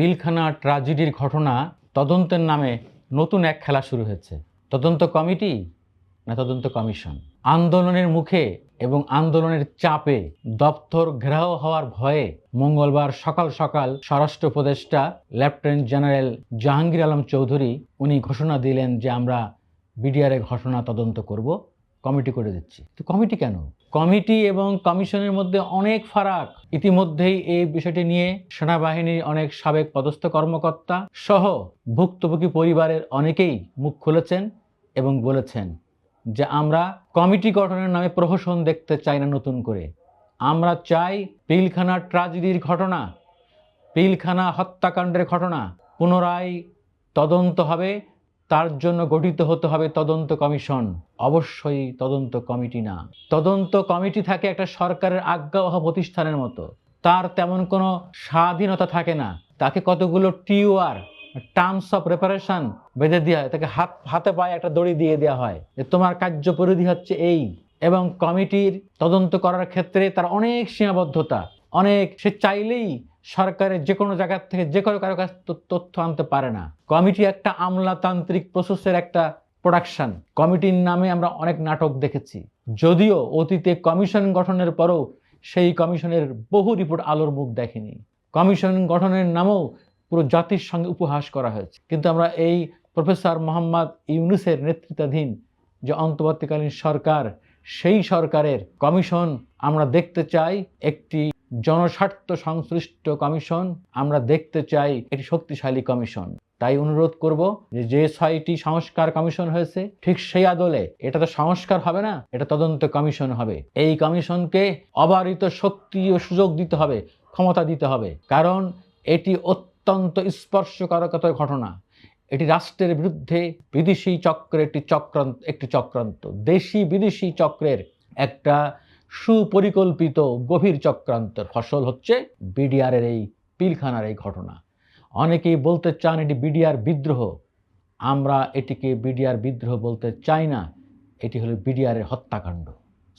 পিলখানা ট্রাজেডির ঘটনা তদন্তের নামে নতুন এক খেলা শুরু হয়েছে। তদন্ত কমিটি না তদন্ত কমিশন? আন্দোলনের মুখে এবং আন্দোলনের চাপে দপ্তর ঘেরাও হওয়ার ভয়ে মঙ্গলবার সকাল সকাল স্বরাষ্ট্র উপদেষ্টা লেফটেন্যান্ট জেনারেল জাহাঙ্গীর আলম চৌধুরী উনি ঘোষণা দিলেন যে আমরা বিডিআর এর ঘটনা তদন্ত করব। কমিটি করে দিচ্ছি। তো কমিটি কেন? কমিটি এবং কমিশনের মধ্যে অনেক ফারাক। ইতিমধ্যেই এই বিষয়টি নিয়ে সেনাবাহিনীর অনেক সাবেক পদস্থ কর্মকর্তা সহ ভুক্তভোগী পরিবারের অনেকেই মুখ খুলেছেন এবং বলেছেন যে আমরা কমিটি গঠনের নামে প্রহসন দেখতে চাই না নতুন করে। আমরা চাই পিলখানা ট্রাজেডির ঘটনা, পিলখানা হত্যাকাণ্ডের ঘটনা পুনরায় তদন্ত হবে তার জন্য গঠিত হতে হবে তদন্ত কমিশন। অবশ্যই তদন্ত কমিটি না। তদন্ত কমিটি থাকে একটা সরকারের আজ্ঞাবহ প্রতিষ্ঠানের মতো। তার তেমন কোনো স্বাধীনতা থাকে না। তাকে কতগুলো টিওআর টার্মস অফ প্রিপারেশন বেঁধে দেওয়া হয়। তাকে হাত, হাতে পায়ে একটা দড়ি দিয়ে দেওয়া হয় যে তোমার কার্য পরিধি হচ্ছে এই। এবং কমিটির তদন্ত করার ক্ষেত্রে তার অনেক সীমাবদ্ধতা। অনেক সে চাইলেই সরকারের যে কোনো জায়গার থেকে যে কোনো কারও কাছ তথ্য আনতে পারে না। কমিটি একটা আমলাতান্ত্রিক প্রসেসের একটা প্রোডাকশন কমিটির নামে আমরা অনেক নাটক দেখেছি। যদিও অতীতে কমিশন গঠনের পরও সেই কমিশনের বহু রিপোর্ট আলোর মুখ দেখেনি। কমিশন গঠনের নামেও পুরো জাতির সঙ্গে উপহাস করা হয়েছে। কিন্তু আমরা এই প্রফেসর মোহাম্মদ ইউনুসের নেতৃত্বাধীন যে অন্তর্বর্তীকালীন সরকার, সেই সরকারের কমিশন আমরা দেখতে চাই একটি জনস্বার্থ সংশ্লিষ্ট কমিশন, আমরা দেখতে চাই একটি শক্তিশালী কমিশন। তাই অনুরোধ করব যে যে ছয়টি সংস্কার কমিশন হয়েছে, ঠিক সেই আদলে, এটা তো সংস্কার হবে না, এটা তদন্ত কমিশন হবে। এই কমিশনকে অবারিত শক্তি ও সুযোগ দিতে হবে, ক্ষমতা দিতে হবে। কারণ এটি অত্যন্ত স্পর্শকারকত ঘটনা। এটি রাষ্ট্রের বিরুদ্ধে বিদেশি চক্রের একটি চক্রান্ত একটি চক্রান্ত দেশি বিদেশি চক্রের একটা সুপরিকল্পিত গভীর চক্রান্তের ফসল হচ্ছে বিডিআরের এই পিলখানার এই ঘটনা। অনেকেই বলতে চান এটি বিডিআর বিদ্রোহ। আমরা এটিকে বিডিআর বিদ্রোহ বলতে চাই না, এটি হলো বিডিআরের হত্যাকাণ্ড,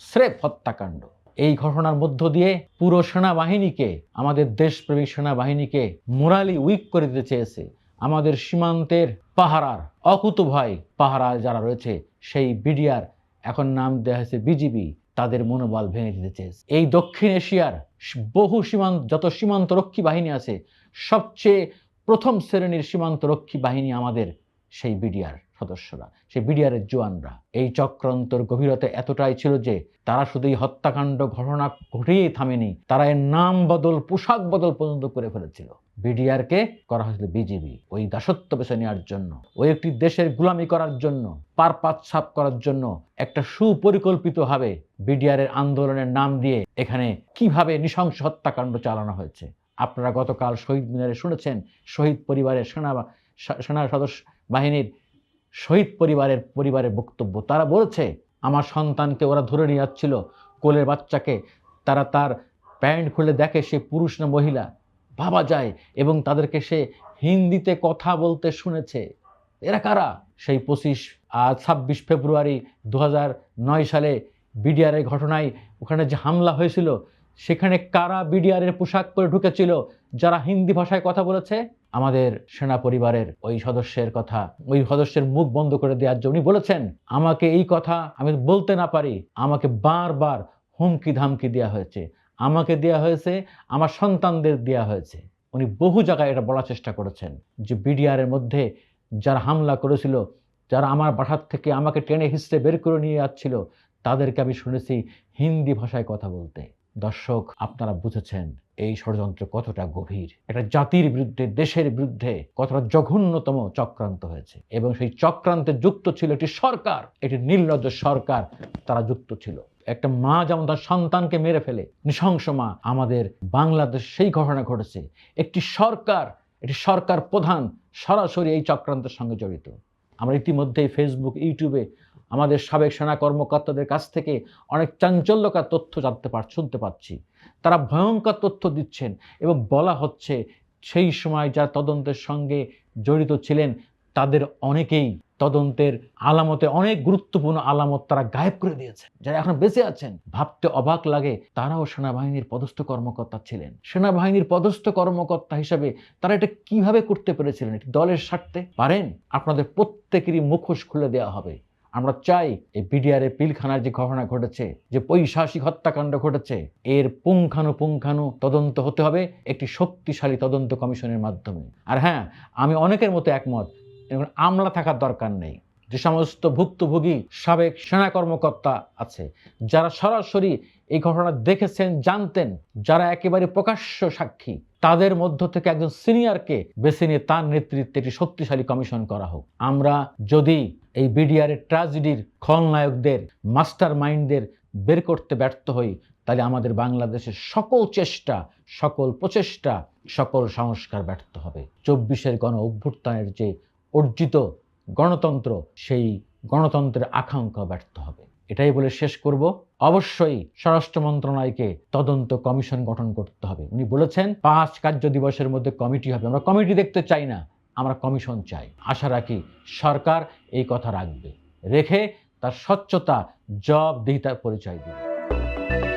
স্রেফ হত্যাকাণ্ড। এই ঘটনার মধ্য দিয়ে পুরো সেনাবাহিনীকে, আমাদের দেশপ্রেমিক সেনাবাহিনীকে মোরালি উইক করে দিতে চেয়েছে। আমাদের সীমান্তের পাহারার অকুতভয় পাহারায় যারা রয়েছে, সেই বিডিআর, এখন নাম দেওয়া হয়েছে বিজিবি। তাদের মনোবল ভেঙে দিতে চেয়েছে। এই দক্ষিণ এশিয়ার বহু সীমান্ত, যত সীমান্ত রক্ষী বাহিনী আছে, সবচেয়ে প্রথম শ্রেণির সীমান্ত রক্ষী বাহিনী আমাদের সেই বিডিআর। সদস্যরা, সেই বিডিআরের জোয়ানরা এই চক্রান্তর গভীরতা এতটাই ছিল যে তারা শুধু এই হত্যাকাণ্ড ঘটনা ঘটিয়েই থামেনি, তারা এর নাম বদল, পোশাক বদল পর্যন্ত করে ফেলেছিল। বিডিআরকে করা হয়েছিল বিজিবি, ওই দাসত্ব বেছে নেওয়ার জন্য, ওই একটি দেশের গুলামি করার জন্য পারপাত সাপ করার জন্য একটা সুপরিকল্পিতভাবে বিডিআরের আন্দোলনের নাম দিয়ে এখানে কীভাবে নৃশংস হত্যাকাণ্ড চালানো হয়েছে। আপনারা গতকাল শহীদ মিনারে শুনেছেন, শহীদ পরিবারের সেনা সেনা সদস্য বাহিনীর শহীদ পরিবারের পরিবারের বক্তব্য। তারা বলেছে, আমার সন্তানকে ওরা ধরে নিয়ে যাচ্ছিল। কোলের বাচ্চাকে তারা তার প্যান্ট খুলে দেখে সে পুরুষ না মহিলা। ভাবা যায় এবং তাদেরকে সে হিন্দিতে কথা বলতে শুনেছে। এরা কারা? সেই পঁচিশ আর ছাব্বিশ ফেব্রুয়ারি দু নয় সালে বিডিআরের ঘটনায় ওখানে যে হামলা হয়েছিল সেখানে কারা বিডিআরের পোশাক পরে ঢুকেছিল, যারা হিন্দি ভাষায় কথা বলেছে? আমাদের সেনা পরিবারের ওই সদস্যের কথা, ওই সদস্যের মুখ বন্ধ করে দেওয়ার জন্য উনি বলেছেন, আমাকে এই কথা আমি বলতে না পারি, আমাকে বারবার হুমকি ধামকি দেওয়া হয়েছে। আমাকে দেওয়া হয়েছে, আমার সন্তানদের দেওয়া হয়েছে। উনি বহু জায়গায় এটা বলার চেষ্টা করেছেন, যে বিডিআরের মধ্যে যারা হামলা করেছিল, যারা আমার বাসার থেকে আমাকে টেনে হিসড়ে বের করে নিয়ে যাচ্ছিল, তাদেরকে আমি শুনেছি হিন্দি ভাষায় কথা বলতে। দর্শক, আপনারা বুঝেছেন এই ষড়যন্ত্র কতটা গভীর। একটা জাতির বিরুদ্ধে, দেশের বিরুদ্ধে কতটা জঘন্যতম চক্রান্ত হয়েছে। এবং সেই চক্রান্তে যুক্ত ছিল একটি সরকার, একটি নির্লজ্জ সরকার, তারা যুক্ত ছিল। একটা মা যেমন তার সন্তানকে মেরে ফেলে, নৃশংস মা, আমাদের বাংলাদেশ সেই ঘটনা ঘটেছে। একটি সরকার একটি সরকার প্রধান সরাসরি এই চক্রান্তের সঙ্গে জড়িত। আমরা ইতিমধ্যেই ফেসবুক ইউটিউবে আমাদের সাবেক সেনা কর্মকর্তাদের কাছ থেকে অনেক চাঞ্চল্যকার তথ্য জানতে পার, শুনতে পাচ্ছি। তারা ভয়ঙ্কর তথ্য দিচ্ছেন এবং বলা হচ্ছে সেই সময় যা তদন্তের সঙ্গে জড়িত ছিলেন তাদের অনেকেই তদন্তের আলামতে, অনেক গুরুত্বপূর্ণ আলামত তারা গায়েব করে দিয়েছে। যারা এখন বেঁচে আছেন, ভাবতে অবাক লাগে, তারাও সেনাবাহিনীর পদস্থ কর্মকর্তা ছিলেন। সেনাবাহিনীর পদস্থ কর্মকর্তা হিসাবে তারা এটা কীভাবে করতে পেরেছিলেন? একটি দলের স্বার্থে? পারেন? আপনাদের প্রত্যেকেরই মুখোশ খুলে দেওয়া হবে। আমরা চাই এই বিডিআর পিলখানার যে ঘটনা ঘটেছে, যে পৈশাসিক হত্যাকাণ্ড ঘটেছে, এর পুঙ্খানুপুঙ্খানু তদন্ত হতে হবে, একটি শক্তিশালী তদন্ত কমিশনের মাধ্যমে। আর হ্যাঁ আমি অনেকের মতো একমত এরকম আমলা থাকার দরকার নেই। যে সমস্ত ভুক্তভোগী, সাবেক সেনা কর্মকর্তা আছে, যারা সরাসরি এই ঘটনা দেখেছেন, জানতেন, যারা একেবারে প্রকাশ্য সাক্ষী, তাদের মধ্য থেকে একজন সিনিয়রকে বেছে নিয়ে তার নেতৃত্বে একটি শক্তিশালী কমিশন করা হোক। আমরা যদি এই বিডিআর ট্র্যাজেডির খলনায়কদের মাস্টার মাইন্ডদের বের করতে ব্যর্থ হই, তাহলে আমাদের বাংলাদেশের সকল চেষ্টা, সকল প্রচেষ্টা, সকল সংস্কার ব্যর্থ হবে। চব্বিশের গণ অভ্যুত্থানের যে অর্জিত গণতন্ত্র, সেই গণতন্ত্রের আকাঙ্ক্ষা ব্যর্থ হবে। এটাই বলে শেষ করব। অবশ্যই স্বরাষ্ট্র মন্ত্রণালয়কে তদন্ত কমিশন গঠন করতে হবে। উনি বলেছেন, পাঁচ কার্য দিবসের মধ্যে কমিটি হবে। আমরা কমিটি দেখতে চাই না, আমরা কমিশন চাই। আশা রাখি সরকার এই কথা রাখবে। রেখে তার স্বচ্ছতা, জবাবদিহিতার পরিচয় দিবে।